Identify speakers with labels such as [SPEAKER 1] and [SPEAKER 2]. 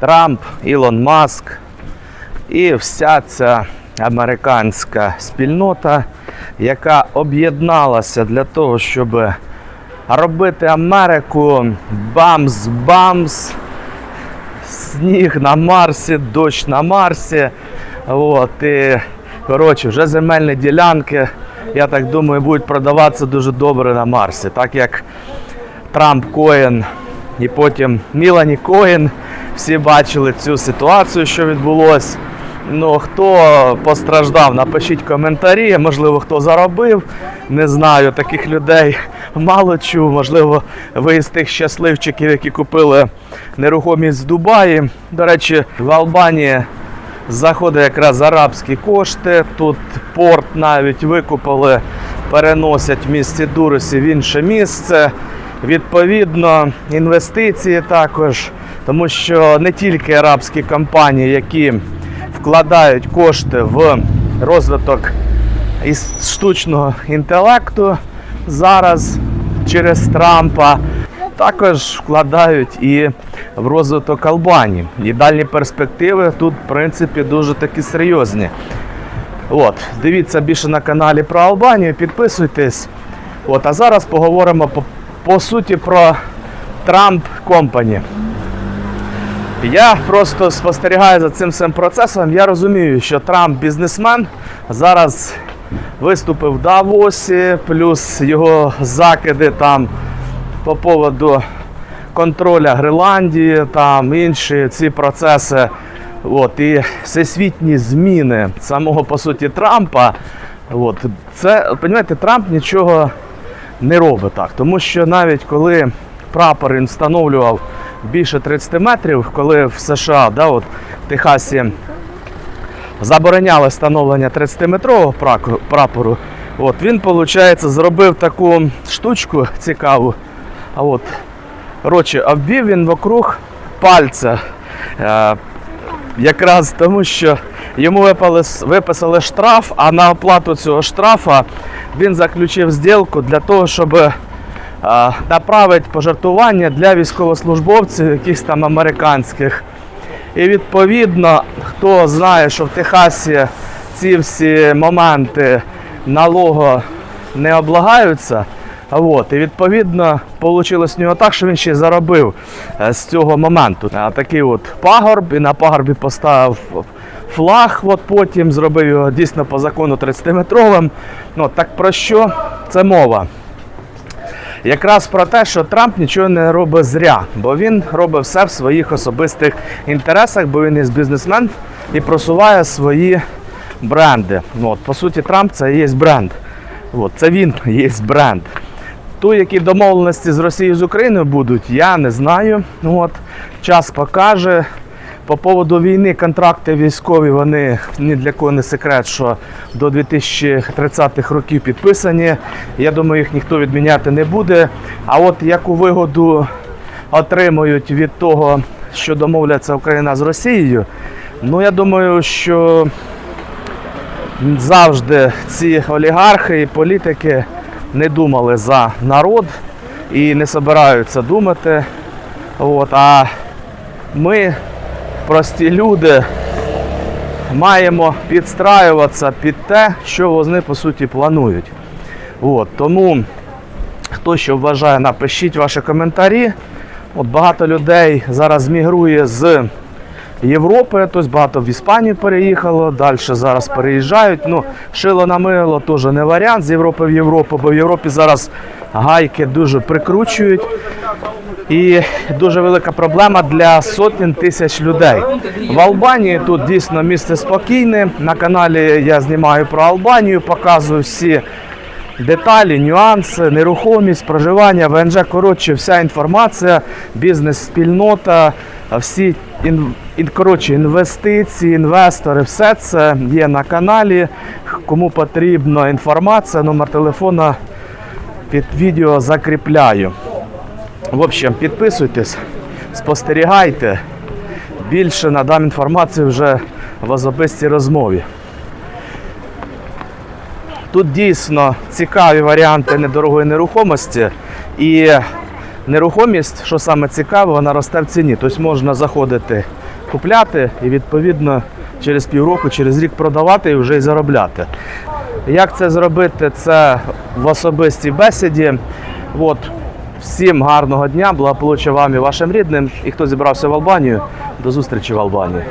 [SPEAKER 1] Трамп, Ілон Маск і вся ця американська спільнота, яка об'єдналася для того, щоб робити Америку бамс-бамс, сніг на Марсі, дощ на Марсі. От, і, коротше, вже земельні ділянки, я так думаю, будуть продаватися дуже добре на Марсі. Так як Трамп Коін і потім Мілані Коін. Всі бачили цю ситуацію, що відбулося. Ну, хто постраждав, напишіть коментарі. Можливо, хто заробив. Не знаю, таких людей мало чув. Можливо, ви з тих щасливчиків, які купили нерухомість в Дубаї. До речі, в Албанії заходить якраз арабські кошти. Тут порт навіть викупили, переносять в місті Дурусі в інше місце. Відповідно, інвестиції також, тому що не тільки арабські компанії, які вкладають кошти в розвиток із штучного інтелекту зараз через Трампа, також вкладають і в розвиток Албанії. І дальні перспективи тут, в принципі, дуже такі серйозні. От, дивіться більше на каналі про Албанію, підписуйтесь. От, а зараз поговоримо по, по суті про Трамп Компані. Я просто спостерігаю за цим всім процесом. Я розумію, що Трамп бізнесмен зараз виступив в Давосі, плюс його закиди там по поводу контроля Гренландії, там інші ці процеси. От, і всесвітні зміни самого по суті Трампа. От, це, розумієте, Трамп нічого не робить так. Тому що навіть коли прапор він встановлював більше 30 метрів, коли в США, да, от, в Техасі забороняли встановлення 30-метрового прапору, от, він, виходить, зробив таку штучку цікаву. А от, коротше, обвів він вокруг пальця. Е, якраз тому, що йому випали, виписали штраф, а на оплату цього штрафа він заключив зділку для того, щоб направити пожартування для військовослужбовців, якихось там американських. І відповідно, хто знає, що в Техасі ці всі моменти налого не облагаються. От, і відповідно вийшло в нього так, що він ще заробив е, з цього моменту. Такий от пагорб, і на пагорбі поставив флаг, от потім зробив його дійсно по закону 30-метровим. Ну, так про що це мова? Якраз про те, що Трамп нічого не робить зря, бо він робить все в своїх особистих інтересах, бо він є бізнесмен і просуває свої бренди. От, по суті, Трамп це є бренд. От, це він є бренд. Ту, які домовленості з Росією з Україною будуть, я не знаю. От, час покаже. По поводу війни контракти військові, вони ні для кого не секрет, що до 2030-х років підписані. Я думаю, їх ніхто відміняти не буде. А от яку вигоду отримують від того, що домовляться Україна з Росією, ну я думаю, що завжди ці олігархи і політики не думали за народ і не збираються думати. От, а ми, прості люди, маємо підстраюватися під те, що вони по суті планують. От, тому, хто що вважає, напишіть ваші коментарі. От багато людей зараз мігрує з Європи, тобто багато в Іспанію переїхало, далі зараз переїжджають. Ну, шило на мило теж не варіант з Європи в Європу, бо в Європі зараз гайки дуже прикручують. І дуже велика проблема для сотень тисяч людей. В Албанії тут дійсно місце спокійне. На каналі я знімаю про Албанію, показую всі деталі, нюанси, нерухомість, проживання, ВНЖ. Коротше, вся інформація, бізнес-спільнота, всі ін- коротше, інвестиції, інвестори, все це є на каналі. Кому потрібна інформація, номер телефона під відео закріпляю. В общем, підписуйтесь, спостерігайте. Більше надам інформацію вже в особистій розмові. Тут дійсно цікаві варіанти недорогої нерухомості. І нерухомість, що саме цікаве, вона росте в ціні. Тобто можна заходити купляти і відповідно через півроку, через рік продавати і вже й заробляти. Як це зробити? Це в особистій бесіді. От, всім гарного дня, благополуччя вам і вашим рідним. І хто зібрався в Албанію, до зустрічі в Албанії.